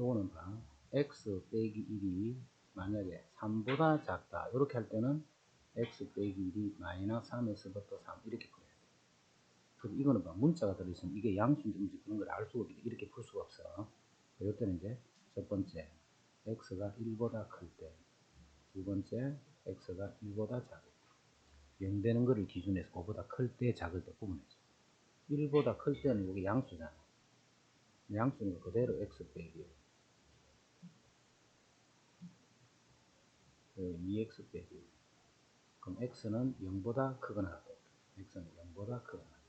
요거는 봐. x 빼기 1이 만약에 3보다 작다. 이렇게 할 때는 x 빼기 1이 마이너스 3에서부터 3 이렇게 풀어야 돼. 그럼 이거는 봐. 문자가 들어있으면 이게 양수인지 음수인지 그런 걸 알 수가 없 이렇게 풀 수가 없어. 이때는 이제 첫 번째 x가 1보다 클 때, 두 번째 x가 1보다 작을 때, 0 되는 거를 기준해서 5보다 클 때, 작을 때 구분해줘. 1보다 클 때는 여기 양수잖아. 양수는 그대로 x 빼기 2x 빼기 1. 그럼 x는 0보다 크거나 같다. x는 0보다 크거나 같다.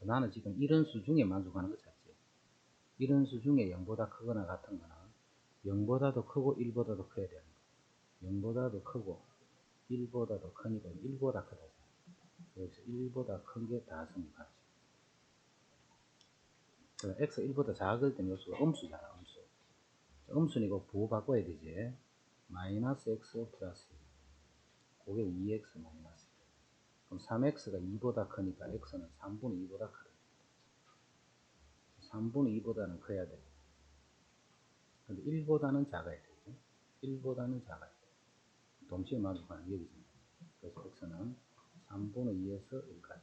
나는 지금 이런 수 중에 만족하는 거 찾지. 이런 수 중에 0보다 크거나 같은 거는 0보다도 크고 1보다도 커야 되는 거. 0보다도 크고 1보다도 크니까 1보다 크다. 여기서 1보다 큰 게다 성립하지. x 1보다 작을 때는 요수가 음수잖아, 음수. 이거 부호 바꿔야 되지. 마이너스 x 플러스 1. 그게 2x 마이너스 1. 그럼 3x가 2보다 크니까 x는 3분의 2보다 크다. 3분의 2보다는 커야 돼. 근데 1보다는 작아야 되지. 1보다는 작아야 돼. 동시에 만족하는 여기지. 그래서 x는 3분의 2에서 1까지.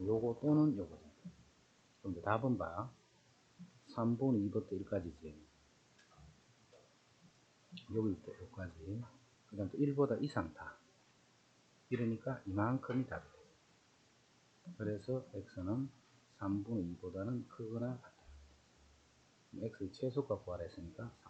요거 또는 요거지. 그럼 답은 봐. 3분의 2부터 1까지지. 여기부터 여기까지. 그 다음 또 1보다 이상 다. 이러니까 이만큼이 돼. 그래서 x는 3분의 2보다는 크거나 같다. x의 최소값 구하라 했으니까 3분의 2가 최소.